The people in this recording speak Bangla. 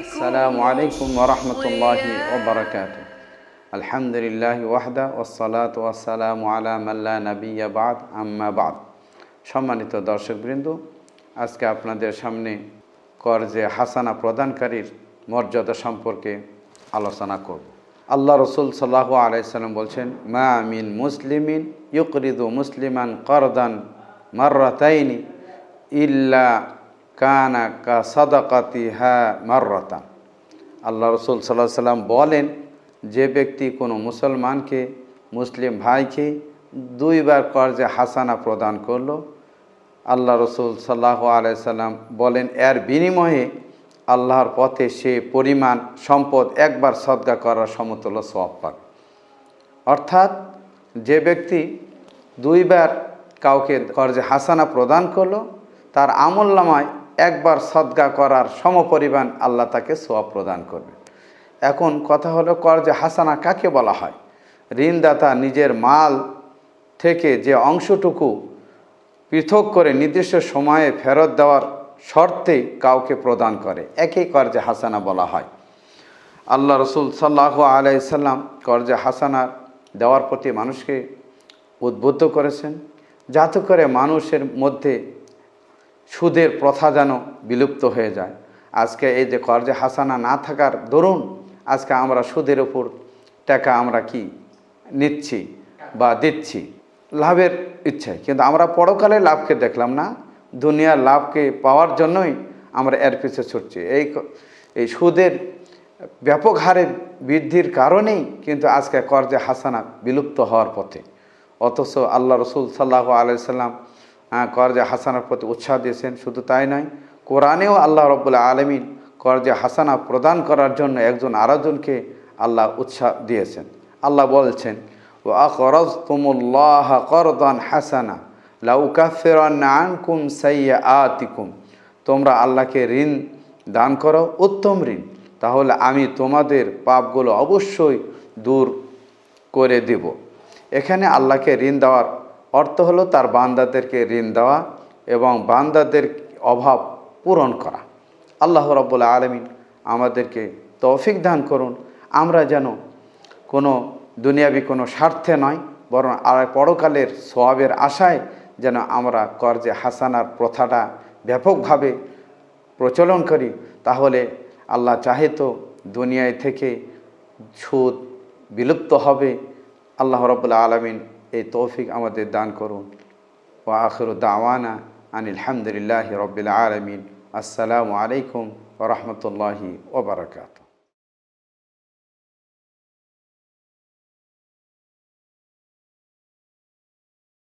السلام عليكم ورحمة الله وبركاته الحمد لله وحده والصلاة والسلام على من لا نبي بعد أما بعد সম্মানিত দর্শকবৃন্দ আজকে আপনাদের সামনে কর্জে হাসানা প্রদানকারীর মর্যাদা সম্পর্কে আলোচনা করব। আল্লাহ রসুল সাল্লাহ আলাইসাল্লাম বলছেন, মা মিন মুসলিমিন ইউকরিদু মুসলিমান করদান মার্রাতাইনি ইল্লা কানা কা সদাকাতি হা মার্রাতান। আল্লাহ রসুল সাল্লাহ সাল্লাম বলেন, যে ব্যক্তি কোনো মুসলমানকে, মুসলিম ভাইকে দুইবার কর্জে হাসানা প্রদান করল, আল্লাহ রসুল সাল্লাহ আলাইসাল্লাম বলেন, এর বিনিময়ে আল্লাহর পথে সে পরিমাণ সম্পদ একবার সদ্গা করার সমতুল্য সব পাক। অর্থাৎ যে ব্যক্তি দুইবার কাউকে কর্জে হাসানা প্রদান করল, তার আমল্লামায় একবার সদ্গা করার সমপরিমাণ আল্লাহ তাকে সোয়াব প্রদান করবে। এখন কথা হলো, কর্জে হাসানা কাকে বলা হয়? ঋণদাতা নিজের মাল থেকে যে অংশটুকু পৃথক করে নির্দিষ্ট সময়ে ফেরত দেওয়ার শর্তে কাউকে প্রদান করে। একই কর্জে হাসানা বলা হয়। আল্লাহ রসুল সাল্লাহ আলাইসাল্লাম কর্জে হাসানা দেওয়ার প্রতি মানুষকে উদ্বুদ্ধ করেছেন। যাতে করে মানুষের মধ্যে সুদের প্রথা যেন বিলুপ্ত হয়ে যায়। আজকে এই যে কর্জে হাসানা না থাকার দরুন আজকে আমরা সুদের উপর টাকা আমরা কি নিচ্ছি বা দিচ্ছি? লাভের ইচ্ছে কিন্তু আমরা পরকালে লাভকে দেখলাম না। দুনিয়ার লাভকে পাওয়ার জন্যই আমরা এর পিছে ছুটছি। এই এই সুদের ব্যাপক হারে বৃদ্ধির কারণেই কিন্তু আজকে কর্জে হাসানা বিলুপ্ত হওয়ার পথে। অথচ আল্লাহ রসুল সাল্লাহ আলাইসাল্লাম কর্জে হাসানার প্রতি উৎসাহ দিয়েছেন। শুধু তাই নয়, কোরআনেও আল্লাহ রব্বুল্লা আলমিন কর্জে হাসানা প্রদান করার জন্য একজন আরেকজনকে আল্লাহ উৎসাহ দিয়েছেন। আল্লাহ বলছেন ও আকরজ তুমুল্লাহ করদান হাসানা। লাউকাফিরান আনকুম সাইয়া আতিকুম তোমরা আল্লাহকে ঋণ দান করো, উত্তম ঋণ। তাহলে আমি তোমাদের পাপগুলো অবশ্যই দূর করে দেব। এখানে আল্লাহকে ঋণ দেওয়ার অর্থ হলো তার বান্দাদেরকে ঋণ দেওয়া এবং বান্দাদের অভাব পূরণ করা। আল্লাহ রব্বুল্লা আলমিন আমাদেরকে তৌফিক দান করুন। আমরা যেন কোনো দুনিয়াবি কোনো স্বার্থে নয়, বরং আর পরকালের সোয়াবের আশায় যেন আমরা কর্জে হাসানার প্রথাটা ব্যাপকভাবে প্রচলন করি, তাহলে আল্লাহ চাহে তো দুনিয়ায় থেকে সুদ বিলুপ্ত হবে। আল্লাহ রবুল্লা আলমিন এই তৌফিক আমাদের দান করুন। ও আখর দাওয়ানা আনিল হামদুলিল্লাহ রবিল আলমিন। আসসালামু আলাইকুম ও রহমতুল্লাহি ওবরাকাতু